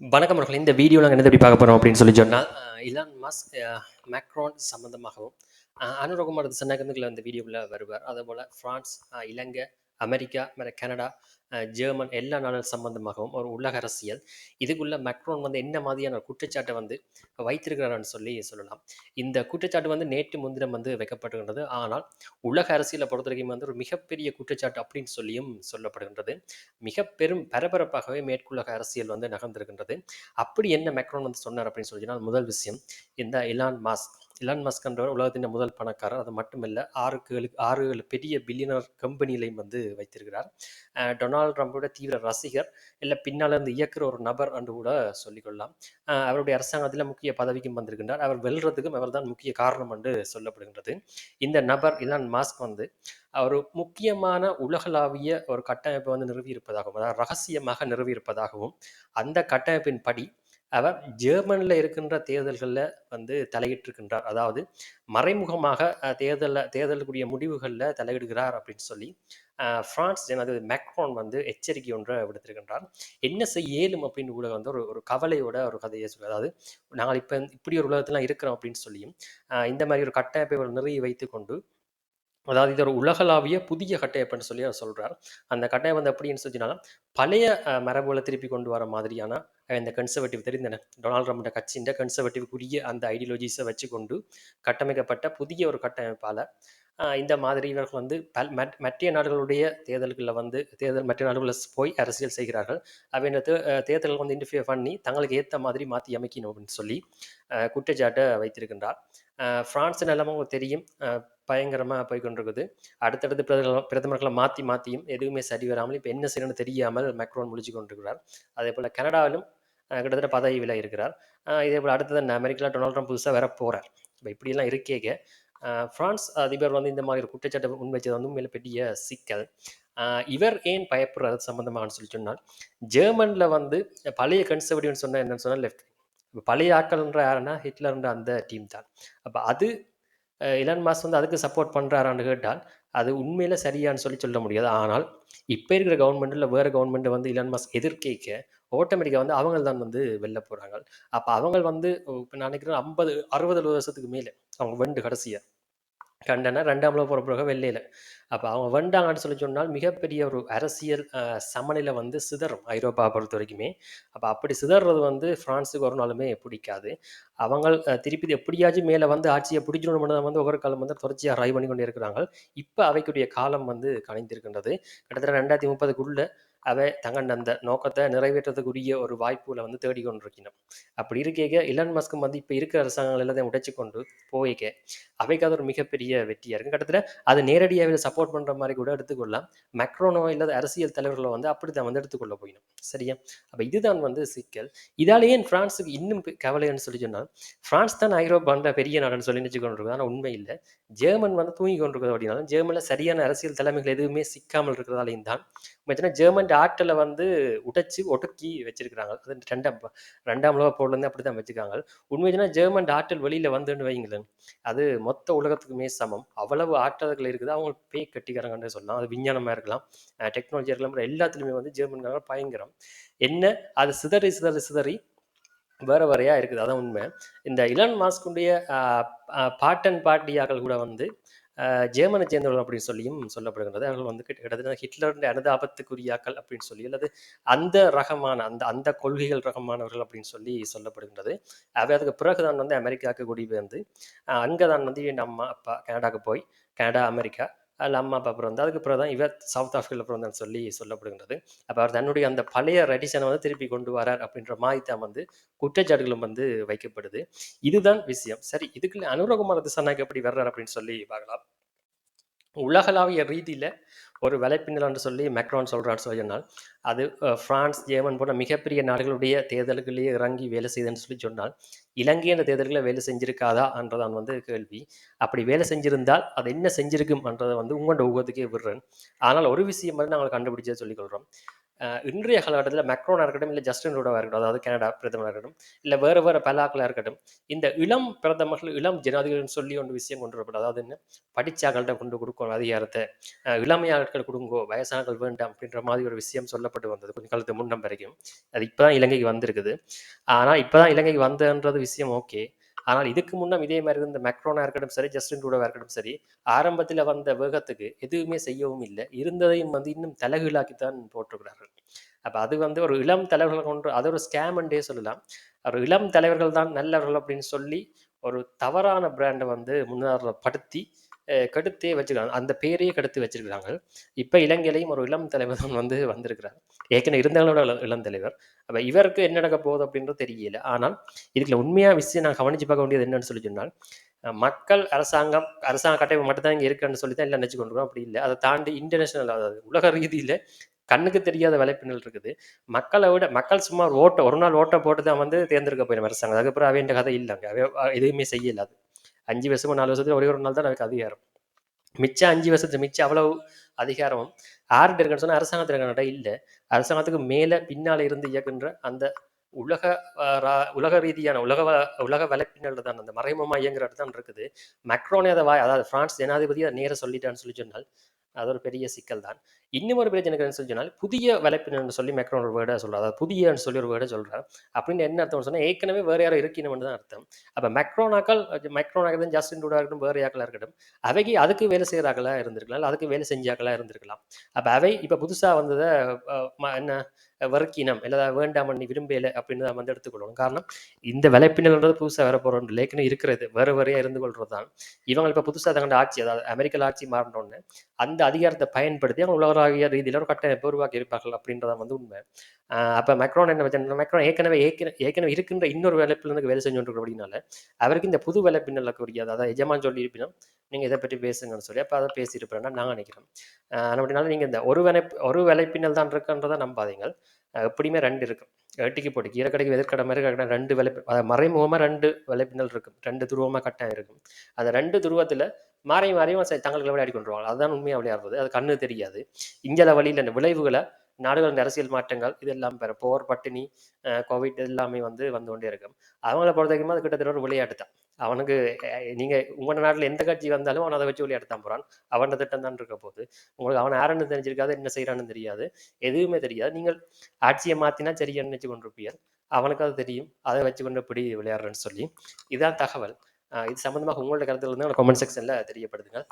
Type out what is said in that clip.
வணக்கம் அவர்கள். இந்த வீடியோ நாங்கள் என்ன எப்படி பார்க்க போகிறோம் அப்படின்னு சொல்லி சொன்னால் இலான் மஸ்க் அஹ், மேக்ரோன் சம்பந்தமாகவும் அனுரகுமார் சன்னகந்துக்குள்ள அந்த வீடியோவில் வருவார். அதே போல் ஃப்ரான்ஸ் இலங்கை அமெரிக்கா மேலே கனடா ஜெர்மன் எல்லா நாடுகள் சம்பந்தமாகவும் ஒரு உலக அரசியல். இதுக்குள்ள மேக்ரோன் வந்து என்ன மாதிரியான ஒரு குற்றச்சாட்டை வந்து வைத்திருக்கிறாரான்னு சொல்லி சொல்லலாம். இந்த குற்றச்சாட்டு வந்து நேற்று முன்தினம் வந்து வைக்கப்படுகின்றது ஆனால் உலக அரசியலை பொறுத்த வரைக்கும் வந்து ஒரு மிகப்பெரிய குற்றச்சாட்டு அப்படின்னு சொல்லியும் சொல்லப்படுகின்றது. மிக பெரும் பரபரப்பாகவே மேற்குலக அரசியல் வந்து நகர்ந்திருக்கின்றது. அப்படி என்ன மேக்ரோன் வந்து சொன்னார் அப்படின்னு சொல்லி முதல் விஷயம் இந்த இலான் மாஸ்க் இலான் மாஸ்க் என்றவர் உலகத்தின் முதல் பணக்காரர். அது மட்டுமில்ல ஆறுக்கு ஆறு பெரிய பில்லியனர் கம்பெனியிலையும் வந்து வைத்திருக்கிறார். டொனால்ட் ட்ரம்போட தீவிர ரசிகர் இல்லை பின்னால் இருந்து இயக்குற ஒரு நபர் என்று கூட சொல்லிக்கொள்ளலாம். அவருடைய அரசாங்கத்தில் முக்கிய பதவிக்கும் வந்திருக்கின்றார். அவர் வெல்றதுக்கும் அவர்தான் முக்கிய காரணம் என்று சொல்லப்படுகின்றது. இந்த நபர் இலான் மாஸ்க் வந்து ஒரு முக்கியமான உலகளாவிய ஒரு கட்டமைப்பை வந்து நிறுவியிருப்பதாகவும் அதாவது ரகசியமாக நிறுவியிருப்பதாகவும் அந்த கட்டமைப்பின் படி அவர் ஜெர்மனில் இருக்கின்ற தேர்தல்களில் வந்து தலையிட்டிருக்கின்றார். அதாவது மறைமுகமாக தேர்தலில் தேர்தலுக்குரிய முடிவுகளில் தலையிடுகிறார் அப்படின்னு சொல்லி ஃப்ரான்ஸ் பிரான்ஸ் ஜனாதிபதி மேக்ரோன் வந்து எச்சரிக்கை ஒன்றை விடுத்திருக்கின்றார். என்ன செய்ய இயலும் அப்படின்னு கூட வந்து ஒரு ஒரு கவலையோட ஒரு கதையை சொல்லி அதாவது நாங்கள் இப்போ இப்படி ஒரு உலகத்தெலாம் இருக்கிறோம் அப்படின்னு சொல்லியும் இந்த மாதிரி ஒரு கட்டமைப்பை ஒரு நிறைய வைத்துக்கொண்டு அதாவது இது ஒரு உலகளாவிய புதிய கட்டமைப்புன்னு சொல்லி அவர் சொல்கிறார் அந்த கட்டமைப்பு வந்து எப்படின்னு சொல்லினாலும் பழைய மரபுகளை திருப்பி கொண்டு வர மாதிரியான இந்த கன்சர்வேட்டிவ் தெரிந்தன டொனால்ட் ட்ரம்ப்ட கட்சியின் கன்சர்வேட்டிவ்க்குரிய அந்த ஐடியாலஜிஸை வச்சுக்கொண்டு கட்டமைக்கப்பட்ட புதிய ஒரு கட்டமைப்பால் இந்த மாதிரி இவர்கள் வந்து பல் மற்- மற்ற நாடுகளுடைய தேர்தல்களில் வந்து தேர்தல் மற்ற நாடுகளில் போய் அரசியல் செய்கிறார்கள். அவை தே- தேர்தல்கள் வந்து இன்டர்ஃபியர் பண்ணி தங்களுக்கு ஏற்ற மாதிரி மாற்றி அமைக்கணும் அப்படின்னு சொல்லி குற்றச்சாட்டை வைத்திருக்கின்றார். ஃப்ரான்ஸ் நிலமும் உங்களுக்கு தெரியும். பயங்கரமாக போய் கொண்டிருக்குது. அடுத்தடுத்து பிரதமர் பிரதமர்களை மாற்றி மாற்றியும் எதுவுமே சரி வராமல் இப்போ என்ன செய்யணும்னு தெரியாமல் மேக்ரோன் முடிச்சு கொண்டிருக்கிறார். அதே போல் கனடாவிலும் கிட்டத்தட்ட பதவி விலை இருக்கிறார் இதே போல் அடுத்தது அமெரிக்காவில் டொனால்ட் ட்ரம்ப் புதுசாக வர போகிறார் இப்போ இப்படியெல்லாம் இருக்கேங்க ஃப்ரான்ஸ் அதிபர் வந்து இந்த மாதிரி ஒரு குற்றச்சாட்டை முன்வைச்சது வந்து மேலே பெரிய சிக்கல். இவர் ஏன் பயப்படுறது சம்பந்தமானு சொல்லி சொன்னால் ஜெர்மனில் வந்து பழைய கன்சர்வேட்டிவ்னு சொன்னால் என்னன்னு சொன்னால் லெஃப்ட் இப்போ பழைய ஆட்கள்ன்ற யாருன்னா ஹிட்லர்ன்ற அந்த டீம் தான். அப்போ அது இலன் மாஸ் வந்து அதுக்கு சப்போர்ட் பண்ணுறாரான்னு கேட்டால் அது உண்மையில் சரியான்னு சொல்லி சொல்ல முடியாது. ஆனால் இப்போ இருக்கிற கவர்மெண்ட்டில் வேறு கவர்மெண்ட்டை வந்து இலன் மாஸ் எதிர்கேக்க ஆட்டோமேட்டிக்காக வந்து அவங்க தான் வந்து வெளில போகிறாங்க அப்போ அவங்க வந்து இப்போ நினைக்கிறேன் ஐம்பது அறுபது வருஷத்துக்கு மேலே அவங்க வெண்டு கடைசியாக கண்டன ரெண்டாம் உலக போகிற பிறகு வெள்ளையில். அப்போ அவங்க வெண்டாங்கன்னு சொல்லி சொன்னால் மிகப்பெரிய ஒரு அரசியல் சமநிலை வந்து சிதறும் ஐரோப்பா பொறுத்த வரைக்குமே. அப்போ அப்படி சிதறது வந்து ஃப்ரான்ஸுக்கு ஒரு நாளுமே பிடிக்காது அவங்க திருப்பி எப்படியாச்சும் மேலே வந்து ஆட்சியை பிடிக்கணும்னு வந்து ஒவ்வொரு காலம் வந்து தொடர்ச்சியாக ட்ரை பண்ணி கொண்டே இருக்கிறாங்க இப்போ அவைக்குரிய காலம் வந்து கணிந்திருக்கின்றது கிட்டத்தட்ட ரெண்டாயிரத்தி முப்பதுக்குள்ளே அவை தங்கண்ட அந்த நோக்கத்தை நிறைவேற்றத்துக்குரிய ஒரு வாய்ப்புகளை வந்து தேடிக்கொண்டிருக்கணும் அப்படி இருக்கேக்க இலன் மஸ்கும் வந்து இப்போ இருக்கிற அரசாங்கங்கள் எல்லாத்தையும் உடைச்சு கொண்டு போய்க்க அவைக்கு அது ஒரு மிகப்பெரிய வெற்றியாக இருக்கும் கிட்டத்தட்ட அது நேரடியாக சப்போர்ட் பண்ணுற மாதிரி கூட எடுத்துக்கொள்ளலாம். மெக்ரோனோ இல்லாத அரசியல் தலைவர்களை வந்து அப்படி தான் வந்து எடுத்துக்கொள்ள போயிடும். சரியா? அப்போ இதுதான் வந்து சிக்கல். இதாலேயே பிரான்ஸுக்கு இன்னும் கவலைன்னு சொல்லி சொன்னால் பிரான்ஸ் தான் ஐரோப்பான்ற பெரிய நாடுன்னு சொல்லி நினச்சி கொண்டிருக்குது. ஆனால் உண்மை இல்லை. ஜெர்மன் வந்து தூங்கி கொண்டிருக்கிறது அப்படின்னாலும் ஜெர்மனில் சரியான அரசியல் தலைமைகள் எதுவுமே சிக்காமல் இருக்கிறதாலையும் தான். ஜெர்மன் ஆற்றலை வந்து உடைச்சி ஒடுக்கி வச்சிருக்கிறாங்க. அது ரெண்டாம் ரெண்டாம் உலக போர்லேருந்து அப்படி தான் வச்சுருக்காங்க உண்மையினா ஜெர்மன் ஆற்றல் வெளியில் வந்துன்னு வைங்களேன் அது மொத்த உலகத்துக்குமே சமம். அவ்வளவு ஆற்றல்கள் இருக்குது. அவங்க பேய் கட்டிக்கிறாங்கன்னு சொல்லலாம். அது விஞ்ஞானமாக இருக்கலாம். டெக்னாலஜியாக இருக்கலாம். எல்லாத்துலேயுமே வந்து ஜெர்மன்காரங்க பயங்கரம். என்ன? அது சிதறி சிதறி சிதறி வேற வேறையா இருக்குது. அதான் உண்மை. இந்த இலன் மாஸ்குடைய பாட்டன் பாட்டியாக்கள் கூட வந்து ஜேர்மனை சேர்ந்தவர்கள் அப்படின்னு சொல்லியும் சொல்லப்படுகின்றது. அவர்கள் வந்து கிட்ட- கிட்டத்தட்ட ஹிட்லருடைய அனுதாபத்துக்குரியாக்கள் அப்படின்னு சொல்லி அல்லது அந்த ரகமான அந்த அந்த கொள்கைகள் ரகமானவர்கள் அப்படின்னு சொல்லி சொல்லப்படுகின்றது. அவை அதுக்கு பிறகுதான் வந்து அமெரிக்காவுக்கு குடிபெயர்ந்து அங்கே அங்கதான் வந்து நம்ம அப்பா கனடாவுக்கு போய் கனடா அமெரிக்கா அதில் அம்மா அப்பா பிறந்து அதுக்கு பிறகு தான் இவர் சவுத் ஆஃப்ரிக்காவில் பிறந்தான்னு சொல்லி சொல்லப்படுகின்றது. அப்போ அவர் தன்னுடைய அந்த பழைய ரெடிஷனை வந்து திருப்பி கொண்டு வரார் அப்படின்ற மாதிரி தான் வந்து குற்றச்சாட்டுகளும் வந்து வைக்கப்படுது. இதுதான் விஷயம். சரி இதுக்குள்ள அனுரகுமார திசானாக்கு எப்படி வர்றார் அப்படின்னு சொல்லி பார்க்கலாம். உலகளாவிய ரீதியில் ஒரு வலைப்பின்னல்னு சொல்லி மேக்ரான் சொல்கிறான்னு சொல்லி சொன்னால் அது ஃப்ரான்ஸ் ஜேர்மன் போன்ற மிகப்பெரிய நாடுகளுடைய தேர்தல்களையே இறங்கி வேலை செய்தேன்னு சொல்லி சொன்னால் இலங்கை அந்த தேர்தல்களை வேலை செஞ்சிருக்காதா என்றதான் வந்து கேள்வி. அப்படி வேலை செஞ்சிருந்தால் அது என்ன செஞ்சிருக்கும்ன்றதை வந்து உங்களோட ஊகத்துக்கே விடுறேன். ஆனால் ஒரு விஷயம் வந்து நாங்கள் கண்டுபிடிச்சதை சொல்லிக்கொள்கிறோம் கொள்கிறோம் இன்றைய காலகட்டத்தில் மேக்ரோனாக இருக்கட்டும் இல்லை ஜஸ்டின் ரூடாவாக இருக்கட்டும் அதாவது கனடா பிரதமராக இருக்கட்டும் இல்லை வேறு வேறு பல ஆக்களாக இருக்கட்டும் இந்த இளம் பிரதமர்கள் இளம் ஜனாதிபதிகள் சொல்லி ஒன்று விஷயம் கொண்டு வரப்படும் அதாவது என்ன? படித்தாக்கள்கிட்ட கொண்டு கொடுக்கணும் அதிகாரத்தை அஹ் இளமையாட்கள் கொடுங்கோ வயசானங்கள் வேண்டாம் அப்படின்ற மாதிரி ஒரு விஷயம் சொல்லப்பட்டு வந்தது கொஞ்சம் காலத்துக்கு முன்னம் வரைக்கும். அது இப்போ தான் இலங்கைக்கு வந்திருக்குது. ஆனால் இப்போ தான் இலங்கைக்கு வந்ததுன்றது விஷயம் ஓகே ஆனால் இதுக்கு முன்னம் இதே மாதிரி இருந்த மேக்ரோனாக இருக்கட்டும் சரி ஜஸ்டின் ரூடோவாக இருக்கட்டும் சரி ஆரம்பத்தில் வந்த வேகத்துக்கு எதுவுமே செய்யவும் இல்லை. இருந்ததையும் வந்து இன்னும் தலைகீழாக்கித்தான் போட்டிருக்கிறார்கள். அப்போ அது வந்து ஒரு இளம் தலைவர்கள் கொண்டு அது ஒரு ஸ்கேம்ன்றே சொல்லலாம். ஒரு இளம் தலைவர்கள் தான் நல்லவர்கள் அப்படின்னு சொல்லி ஒரு தவறான பிராண்டை வந்து முன்னேறப்படுத்தி படுத்தி கெடுத்தே வச்சிருக்காங்க. அந்த பேரையே கெடுத்து வச்சிருக்கிறாங்க. இப்போ இலங்கையிலையும் ஒரு இளம் தலைவர் தான் வந்து வந்திருக்கிறார். ஏற்கனவே இருந்தவங்களோட இளம் தலைவர். அப்போ இவருக்கு என்ன நடக்க போகுது அப்படின்றது தெரியல. ஆனால் இதுக்குள்ள உண்மையாக விஷயம் நான் கவனிச்சு பார்க்க வேண்டியது என்னன்னு சொல்லி சொன்னால் மக்கள் அரசாங்கம் அரசாங்க கட்டமைப்பு மட்டும்தான் இங்கே இருக்குன்னு சொல்லி தான் எல்லாம் நினச்சி கொண்டு அப்படி இல்லை. அதை தாண்டி இன்டர்நேஷனல் அதாவது உலக ரீதியில் கண்ணுக்கு தெரியாத வலைப்பின்னல் இருக்குது. மக்களை விட மக்கள் சும்மா ஒரு ஓட்டை ஒரு நாள் ஓட்டை போட்டு தான் வந்து தேர்ந்தெடுக்க போயிடும் அரசாங்கம். அதுக்கப்புறம் அவைய கதை இல்லைங்க அவை எதுவுமே செய்யலாது அஞ்சு வருஷமோ நாலு வருஷத்துல ஒரே ஒரு நாள் தான் எனக்கு அதிகாரம். மிச்சம் அஞ்சு வருஷத்துக்கு மிச்சம் அவ்வளவு அதிகாரம் யார்கிட்ட இருக்குன்னு சொன்னால் அரசாங்கத்தில் இருக்கிட்ட இல்லை. அரசாங்கத்துக்கு மேலே பின்னால் இருந்து இயக்குன்ற அந்த உலக ரா- உலக ரீதியான உலக வ- உலக வலைப்பின்னல் தான் அந்த மறைமுகமாக இயங்குற தான் இருக்குது. மெக்ரோனே அதை வாய் அதாவது பிரான்ஸ் ஜனாதிபதி அதை நேர சொல்லிட்டான்னு சொல்லி சொன்னால் அது ஒரு பெரிய சிக்கல் தான். இன்னும் ஒரு பிரச்சனை என்னன்னு சொல்லி சொன்னால் புதிய வலைப்பின்னல்னு சொல்லி மேக்ரோன் ஒரு வேர்டை சொல்கிறார் அதாவது புதியன்னு சொல்லி ஒரு வேர்டை சொல்கிறார் அப்படின்னு என்ன அர்த்தம் சொன்னால் ஏற்கனவே வேறு யாரும் இருக்கணும்னு தான் அர்த்தம். அப்போ மேக்ரோனாக்கள் மேக்ரோனாக தான் ஜஸ்டின் டூடா இருக்கட்டும் வேறு யாக்களாக இருக்கட்டும் அவைக்கு அதுக்கு வேலை செய்கிறாக்களா இருந்திருக்கலாம் அதுக்கு வேலை செஞ்சாக்களாக இருந்திருக்கலாம். அப்போ அவை இப்போ புதுசாக வந்ததை என்ன வர்க்கினம் இல்லை வேண்டாம் பண்ணி விரும்பல அப்படின்னு தான் வந்து எடுத்துக்கொள்ளணும். காரணம் இந்த விலைப்பின்னல்ன்றது புதுசாக வர போகிறோம் லேக்கனே இருக்கிறது. வேறு வேறையாக இருந்து கொள்றது தான் இவங்க இப்போ புதுசாக தங்களோட ஆட்சி அதாவது அமெரிக்கல் ஆட்சி மாறினோன்னு அந்த அதிகாரத்தை பயன்படுத்தி அவங்க உலகளாவிய ரீதியில் ஒரு கட்டமைப்பு உருவாக்கி இருப்பார்கள் அப்படின்றத வந்து உண்மை. அப்போ மெக்ரோன் என்ன வச்சு மேக்ரோன் ஏற்கனவே ஏற்கனவே ஏற்கனவே இருக்கின்ற இன்னொரு வேலைப்பின்னலுக்கு வேலை செஞ்சு கொண்டு அப்படின்னால அவருக்கு இந்த புது வேலைப்பின்னலுக்கு உரியாது அதாவது எஜமான் சொல்லி இருப்பினும் நீங்கள் இதை பற்றி பேசுங்கன்னு சொல்லி அப்போ அதை பேசியிருப்பேன் நான் நினைக்கிறேன். ஆனால் அப்படினால நீங்கள் இந்த ஒரு வேலை ஒரு வேலைப்பின்னல் தான் இருக்குன்றதை நம்பாதீங்க. எப்படியுமே ரெண்டு இருக்கும் ஏட்டிக்கு போட்டு கீரைக்கடைக்கு எதிர்க்கடை மாதிரி கடை ரெண்டு விலை மறைமுகமாக ரெண்டு விலைப்பின்னல் இருக்கும். ரெண்டு துருவமாக கட்டாயம் இருக்கும். அந்த ரெண்டு துருவத்தில் மாறி மாறியும் தங்களுக்கு விளையாடி கொண்டுருவாங்க. அதுதான் உண்மையாக விளையாடுறது. அது கண்ணு தெரியாது. இந்தியாவில் வழியில் இந்த விளைவுகளை நாடுகளின் அரசியல் மாற்றங்கள் இதெல்லாம் பெற போர் பட்டினி கோவிட் எல்லாமே வந்து வந்து கொண்டே இருக்கும். அவங்கள பொறுத்த வரைக்கும் அது கிட்டத்தட்ட ஒரு விளையாட்டு தான் அவனுக்கு நீங்கள் நீங்க உங்க நாட்டில் எந்த கட்சி வந்தாலும் அவன் அதை வச்சு விளையாட்டு தான் போறான். அவன் திட்டம் தான் இருக்க போகுது. உங்களுக்கு அவன் யாருன்னு தெரிஞ்சிருக்காது என்ன செய்கிறான்னு தெரியாது. எதுவுமே தெரியாது. நீங்கள் ஆட்சியை மாத்தினா சரியான்னு நினச்சி கொண்டிருப்பீர் அவனுக்கு அது தெரியும். அதை வச்சு கொண்டு எப்படி விளையாடுறேன்னு சொல்லி. இதுதான் தகவல். இது சம்மந்தமாக உங்களோட கருத்துல இருந்து கமெண்ட் செக்ஷன்ல தெரியப்படுதுங்க